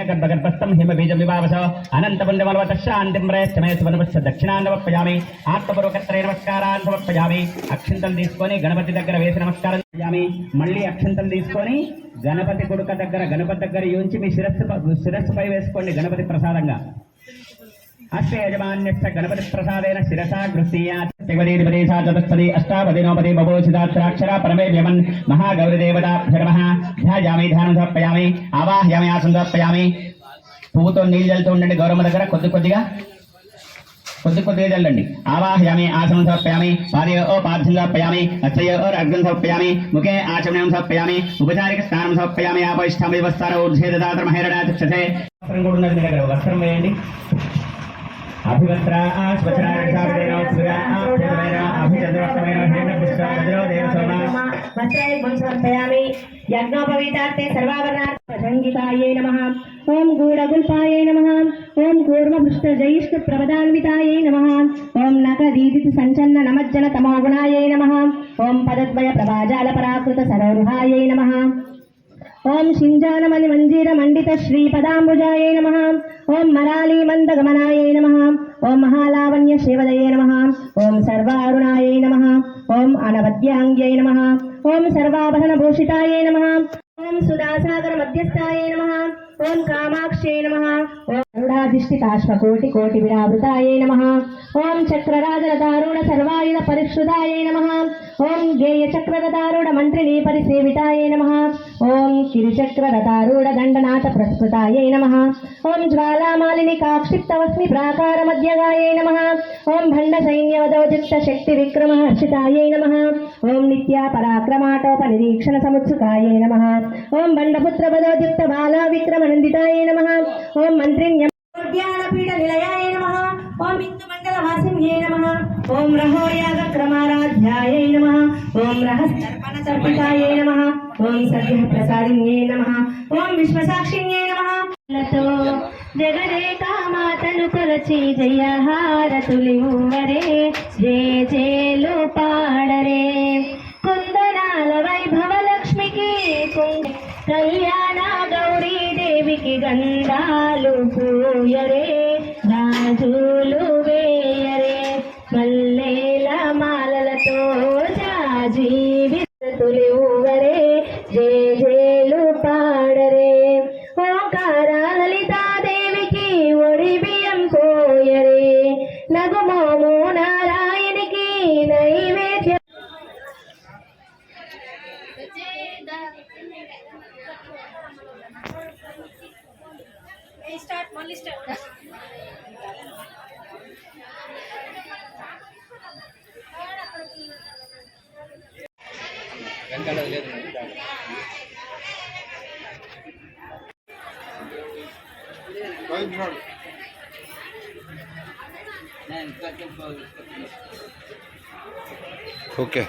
గర్భగర్భస్థం హిమబీజం విభావస అనంతపుణ్యమలవత శాంతిం ప్రయచ్చమే సువనపచ్చ దక్షిణాన్ని సమర్పయామి ఆత్మపూర్వకత్రే నమస్కారాన్ని సమర్పయామి అక్షింతం తీసుకొని గణపతి దగ్గర వేసి నమస్కారం చేయామి మళ్ళీ అక్షింతం తీసుకొని గణపతి కొడుక దగ్గర గణపతి దగ్గర యూంచి మీ శిరస్సు శిరస్సుపై వేసుకోండి గణపతి ప్రసాదంగా. అస్య యజమాన్యస్థ గణపతి ప్రసాదేన శిరసా గృహీయాత్ శివదీపదేశా చతుస్థలి అష్టాపదినోపది బభూషితాక్షర పరమే వ్యమన్ మహాగౌరిదేవతాభ్య ధ్యాయామి ధ్యానం సమర్పయామి ఆవాహ్యామి ఆసనం సమర్పయామి పువ్వుతో నీళ్ళు చల్లుతూ ఉండండి గౌరమ్మ దగ్గర కొద్ది కొద్దిగా కొద్ది కొద్దిగా చల్లండి ఆవాహ్యామి ఆసనం సమర్పయామి పాదయ ఓ పార్థం సమర్పయామి అచ్చయ ఓ అర్ఘం సమర్పయామి ముఖే ఆచమనం సమర్పయామి ఉపచారిక స్నానం సమర్పయామి ఆపయిష్టామి వస్తార ఊర్ధ్వే దదాత్ర వస్త్రం కూడా ఉన్నది మీ దగ్గర వస్త్రం వేయండి. అభివస్త్ర వస్త్రాయుగ్మం సమర్పయామి యజ్ఞోపవీతార్థే సర్వాభరణార్థంగికాయే నమ. ఓం గూఢగుల్పాయే నమ. ఓం కూర్మభృష్ట జయిష్ఠ ప్రవదాన్వితాయే నమ. ఓం నకదీదిత సంచన్న నమజ్జన తమోగుణాయే నమ. ఓం పదద్వయ మంజీర మండిత శ్రీ పదాంబుజాయ నమ. ఓం మరాళీ మందగమనాయ నమ. ఓం మహాలావణ్య శివదయ నమ. ఓం సర్వారుణాయ నమ. ఓం అనవద్యాంగ్యై నమ. ఓం సర్వాభరణ భూషితాయ నమ. ఓం సుధాసాగర మధ్యస్థాయ నమ. ఓం కామాక్షే నమ. ఓం గరుడాధిష్ఠితాశ్వకోటి కోటి విరావృతాయ నమ ఓం చక్రరాజరదారూఢ సర్వాయుధ పరిష్కృతాయ నమ ఓం గేయ చక్రరదారూఢ మంత్రిని పరిసేవితాయ నమ ఓం కిరిచక్రరదారూఢ దండనాథ ప్రస్కృతాయ నమ ఓం జ్వాలామాలిని కాక్షిప్తవస్మి ప్రాకార మధ్యగాయ నమ ఓం భండ సైన్యవదోజిత శక్తి విక్రమ హర్షితాయ నమ ఓం నిత్యా పరాక్రమాటోప నిరీక్షణ సముత్సుకాయ నమ ఓం బండపుత్ర వదోజిత బాలా విక్రమ నందితాయ నమ ఓం మంత్రిణ్య ఉద్యానపీఠ నిలయాయ నమ ఓం ఇందు మండల వాసిన్యే నమ ఓం రహోయాగ క్రమారాధ్యాయ నమ ఓం రహస్తర్పణ తర్పితాయ నమ ఓం సద్య ప్రసాదిన్యే నమ ఓం విశ్వసాక్షిణ్యే నమ లతో జగదేక మాతను కొలచి జయహారతులివ్వరే జయ జయలు పాడరే కుందనాల వైభవ లక్ష్మికి కుంగ కళ్యాణ దేవికి గంధాలు పూయరే రాజులు వేయరే మల్లేల మాలలతో జాజీవితులివ్వరే జయ జయలు పాడరే ఓంకార లలితాదేవికి ఒడి బియ్యం పోయరే నగుమోము Okay. Okay.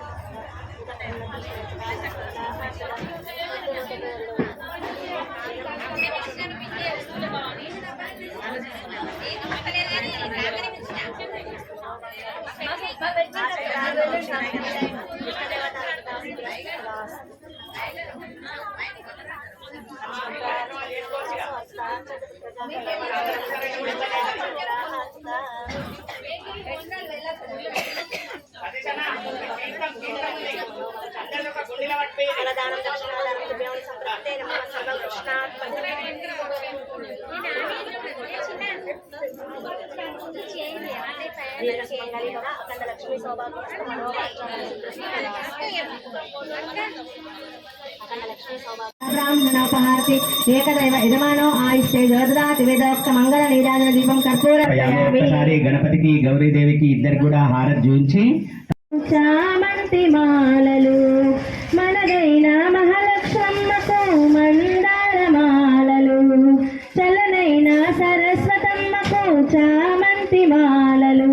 అన్నదానం లక్ష్మీ సౌభాగ్య ఏకదైవ యజమానో మంగళ నీరాజన దీపం కర్పూర ఒక్కసారి గణపతికి గౌరీదేవికి ఇద్దరు కూడా హారతి చూంచి చామంతి మాలలు మనదైన మహాలక్ష్మమ్మకు మందార మాలలు చలనైన సరస్వతమ్మకు చామంతి మాలలు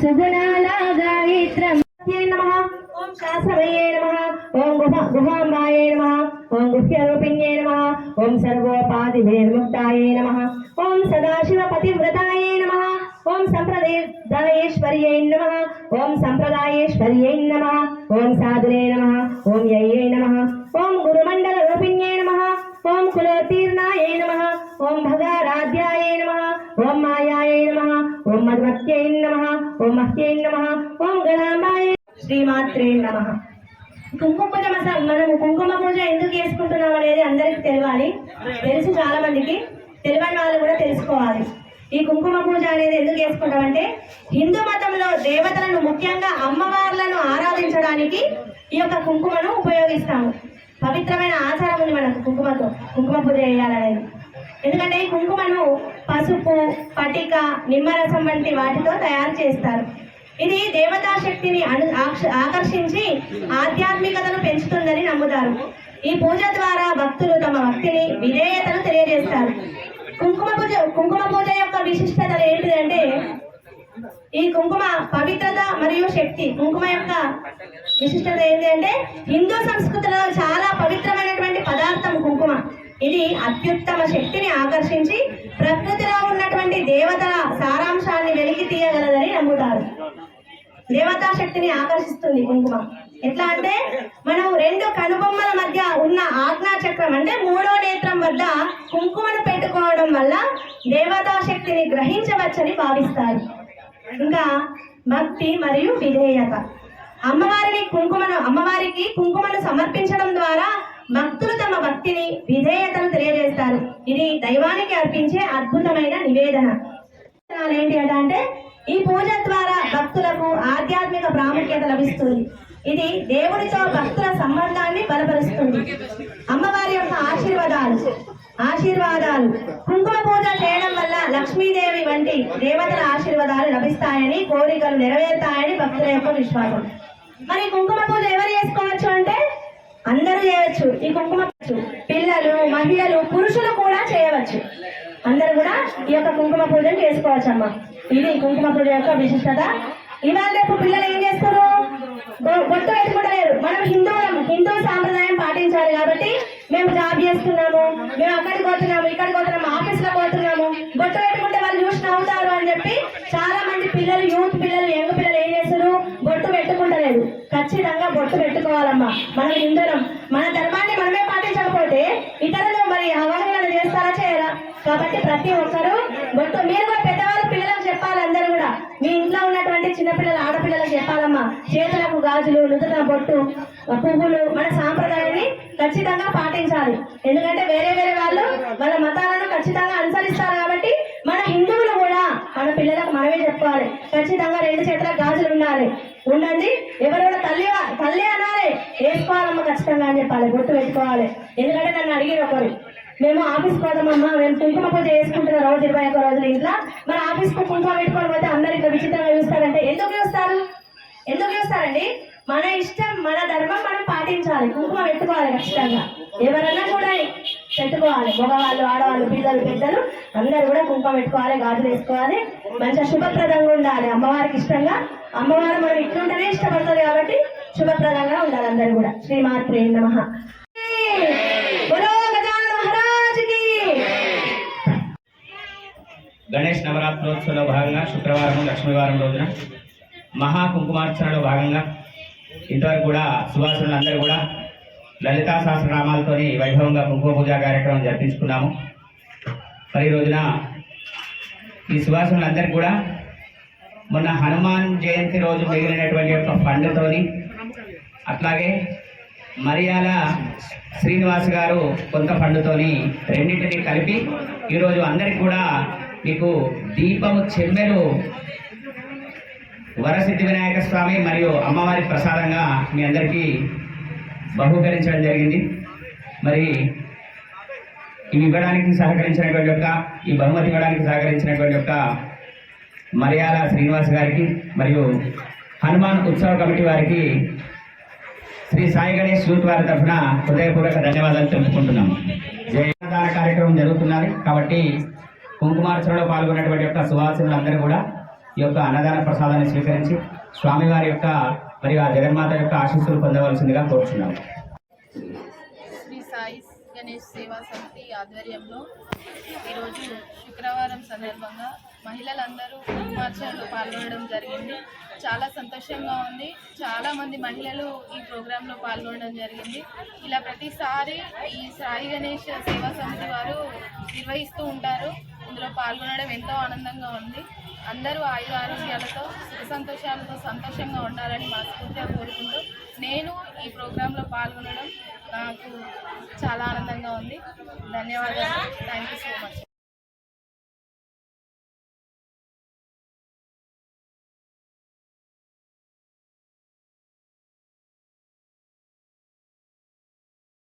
సుగుణాల గాయత్రం ఓం శాస్త్రమయే నమ ఓం గుహ గుహాంబాయే నమ ఓం గుహ్యరూపిణ్యే నమ ఓం సర్వోపాధి నమ ఓం సదాశివ పతివ్రతాయే నమ ఓం సంప్రదాయేశ్వర్యై నమ ఓం సంప్రదాయేశ్వర్యై నమ ఓం సాధునే నమ ఓం యయ్యై నమ ఓం గురుమండల రూపిణ్యై నమ ఓం నమ ఓం ఓం నమ ఓం మహ్యై నమ ఓం గణాంబాయ శ్రీమాత్రే నమ కుంకుమ పూజ మనం మనము కుంకుమ పూజ ఎందుకు చేసుకుంటున్నాం అనేది అందరికి తెలియాలి. తెలుసు చాలా మందికి తెలియని వాళ్ళు కూడా తెలుసుకోవాలి. ఈ కుంకుమ పూజ అనేది ఎందుకు చేసుకుంటాం అంటే హిందూ మతంలో దేవతలను ముఖ్యంగా అమ్మవార్లను ఆరాధించడానికి ఈ యొక్క కుంకుమను ఉపయోగిస్తాము. పవిత్రమైన ఆచారం ఉంది మనకు కుంకుమతో కుంకుమ పూజ చేయాలనేది ఎందుకంటే ఈ కుంకుమను పసుపు పటిక నిమ్మరసం వంటి వాటితో తయారు చేస్తారు. ఇది దేవతా శక్తిని అను ఆకర్షించి ఆధ్యాత్మికతను పెంచుతుందని నమ్ముతారు. ఈ పూజ ద్వారా భక్తులు తమ భక్తిని విధేయతను తెలియజేస్తారు. కుంకుమ పూజ కుంకుమ పూజ యొక్క విశిష్టత ఏంటిదంటే ఈ కుంకుమ పవిత్రత మరియు శక్తి. కుంకుమ యొక్క విశిష్టత ఏంటి అంటే హిందూ సంస్కృతిలో చాలా పవిత్రమైన ఇది అత్యుత్తమ శక్తిని ఆకర్షించి ప్రకృతిలో ఉన్నటువంటి దేవతల సారాంశాన్ని వెలికి తీయగలదని నమ్ముతారు. దేవతా శక్తిని ఆకర్షిస్తుంది కుంకుమ. ఎట్లా అంటే మనం రెండు కనుబొమ్మల మధ్య ఉన్న ఆజ్ఞా చక్రం అంటే మూడో నేత్రం వద్ద కుంకుమను పెట్టుకోవడం వల్ల దేవతా శక్తిని గ్రహించవచ్చని భావిస్తారు. ఇంకా భక్తి మరియు విధేయత. అమ్మవారిని కుంకుమను అమ్మవారికి కుంకుమను సమర్పించడం ద్వారా భక్తులు తమ భక్తిని విధేయతను తెలియజేస్తారు. ఇది దైవానికి అర్పించే అద్భుతమైన నివేదన. ఏంటి అంటే ఈ పూజ ద్వారా భక్తులకు ఆధ్యాత్మిక ప్రాముఖ్యత లభిస్తుంది. ఇది దేవుడితో భక్తుల సంబంధాన్ని బలపరుస్తుంది. అమ్మవారి యొక్క ఆశీర్వాదాలు ఆశీర్వాదాలు. కుంకుమ పూజ చేయడం వల్ల లక్ష్మీదేవి వంటి దేవతల ఆశీర్వాదాలు లభిస్తాయని కోరికలు నెరవేరుతాయని భక్తుల యొక్క విశ్వాసం. మరి కుంకుమ పూజ ఎవరు చేసుకోవచ్చు అంటే అందరూ చేయవచ్చు ఈ కుంకుమ పూజ. పిల్లలు మహిళలు పురుషులు కూడా చేయవచ్చు. అందరూ కూడా ఈ యొక్క కుంకుమ పూజను చేసుకోవచ్చు అమ్మ. ఇది కుంకుమ పూజ యొక్క విశిష్టత. ఇవాళ రేపు పిల్లలు ఏం చేస్తారు? బొ- బొట్టు పెట్టుకుంటలేరు. మనం హిందువులం హిందూ సాంప్రదాయం పాటించాలి కాబట్టి మేము జాబ్ చేస్తున్నాము మేము అక్కడికి పోతున్నాము ఇక్కడికి పోతున్నాము ఆఫీస్లో పోతున్నాము. బొట్టు పెట్టుకుంటే వాళ్ళు చూసి నవ్వుతారు అని చెప్పి లేదు ఖచ్చితంగా బొట్టు పెట్టుకోవాలమ్మా. మనం హిందువులం మన ధర్మాన్ని మనమే పాటించకపోతే ఇతరులు మరి అవగాహన చేస్తారా చేయరా? కాబట్టి ప్రతి ఒక్కరూ బొట్టు మీరు కూడా పెద్దవాళ్ళు పిల్లలకు చెప్పాలి అందరూ కూడా. మీ ఇంట్లో ఉన్నటువంటి చిన్నపిల్లలు ఆడపిల్లలకు చెప్పాలమ్మా. చేతులకు గాజులు నుదుట బొట్టు పువ్వులు మన సాంప్రదాయాన్ని ఖచ్చితంగా పాటించాలి. ఎందుకంటే వేరే వేరే వాళ్ళు వాళ్ళ మతాలను ఖచ్చితంగా అనుసరిస్తారు కాబట్టి మన హిందువులు కూడా మన పిల్లలకు మనమే చెప్పుకోవాలి. ఖచ్చితంగా రెండు చేతులకు గాజులు ఉండాలి. ఉండండి. ఎవరైనా తల్లి తల్లి అనాలి. వేసుకోవాలమ్మా ఖచ్చితంగా అని చెప్పాలి గుర్తు పెట్టుకోవాలి. ఎందుకంటే నన్ను అడిగిన ఒకరు. మేము ఆఫీస్ పోదామమ్మా మేము కుంకుమ పూజ చేసుకుంటున్నాం రోజు ఇరవై ఒక్క రోజులు ఇంట్లో. మరి ఆఫీస్కు కుంకుమ పెట్టుకొని పోతే అందరు ఇక్కడ విచిత్రంగా చూస్తారంటే ఎందుకు చూస్తారు? ఎందుకు చూస్తారండి? మన ఇష్టం మన ధర్మం మనం పాటించాలి. కుంకుమ పెట్టుకోవాలి ఖచ్చితంగా. ఎవరన్నా కూడా పెట్టుకోవాలి. మగవాళ్ళు ఆడవాళ్ళు పిల్లలు పెద్దలు అందరూ కూడా కుంకుమ పెట్టుకోవాలి గాజులు వేసుకోవాలి. మంచిగా శుభప్రదంగా ఉండాలి. అమ్మవారికి ఇష్టంగా. అమ్మవారు మనం ఇట్లుంటేనే ఇష్టపడుతుంది కాబట్టి శుభప్రదంగా ఉండాలి అందరూ కూడా. శ్రీమాత్రే నమ. గణేష్ నవరాత్రోత్సవంలో భాగంగా శుక్రవారం లక్ష్మీవారం రోజున మహా కుంకుమార్చనలో భాగంగా ఇంతవరకు కూడా సువాసులు అందరూ కూడా లలితా సహస్రనామాలతోని వైభవంగా కుంకుమ పూజా కార్యక్రమం జరిపించుకున్నాము. మరి రోజున ఈ సువాసనలందరికీ కూడా మొన్న హనుమాన్ జయంతి రోజు మిగిలినటువంటి యొక్క ఫండ్తోని అట్లాగే మరియాల శ్రీనివాస్ గారు కొంత ఫండ్తోని రెండింటిని కలిపి ఈరోజు అందరికి కూడా మీకు దీపము చెమ్మెలు వరసిద్ధి వినాయక స్వామి మరియు అమ్మవారి ప్రసాదంగా మీ అందరికీ బహూకరించడం జరిగింది. మరి ఇవి ఇవ్వడానికి సహకరించినటువంటి యొక్క ఈ బహుమతి ఇవ్వడానికి సహకరించినటువంటి యొక్క మర్యాల శ్రీనివాస్ గారికి మరియు హనుమాన్ ఉత్సవ కమిటీ వారికి శ్రీ సాయి గణేష్ యూత్ వారి తరఫున హృదయపూర్వక ధన్యవాదాలు తెలుపుకుంటున్నాం. జయదాన కార్యక్రమం జరుగుతున్నది. కాబట్టి కుంకుమార్చనలో పాల్గొన్నటువంటి యొక్క సువాసినులందరూ కూడా ఈ యొక్క అన్నదాన ప్రసాదాన్ని స్వీకరించి స్వామివారి యొక్క మరియు ఆ జగన్మాత యొక్క ఆశీస్సులు పొందవలసిందిగా కోరుచున్నాం శ్రీ సాయి గణేష్ సేవా సమితి ఆధ్వర్యంలో ఈరోజు శుక్రవారం సందర్భంగా మహిళలందరూ కుంకుమార్చనలో పాల్గొనడం జరిగింది. చాలా సంతోషంగా ఉంది. చాలామంది మహిళలు ఈ ప్రోగ్రాంలో పాల్గొనడం జరిగింది. ఇలా ప్రతిసారి ఈ సాయి గణేష్ సేవా సమితి వారు నిర్వహిస్తూ ఉంటారు. ఇందులో పాల్గొనడం ఎంతో ఆనందంగా ఉంది. అందరూ ఆయుధ ఆరోగ్యాలతో సుఖ సంతోషాలతో సంతోషంగా ఉండాలని మనస్ఫూర్తిగా కోరుకుంటూ నేను ఈ ప్రోగ్రాంలో పాల్గొనడం నాకు చాలా ఆనందంగా ఉంది. ధన్యవాదాలు. Thank you so much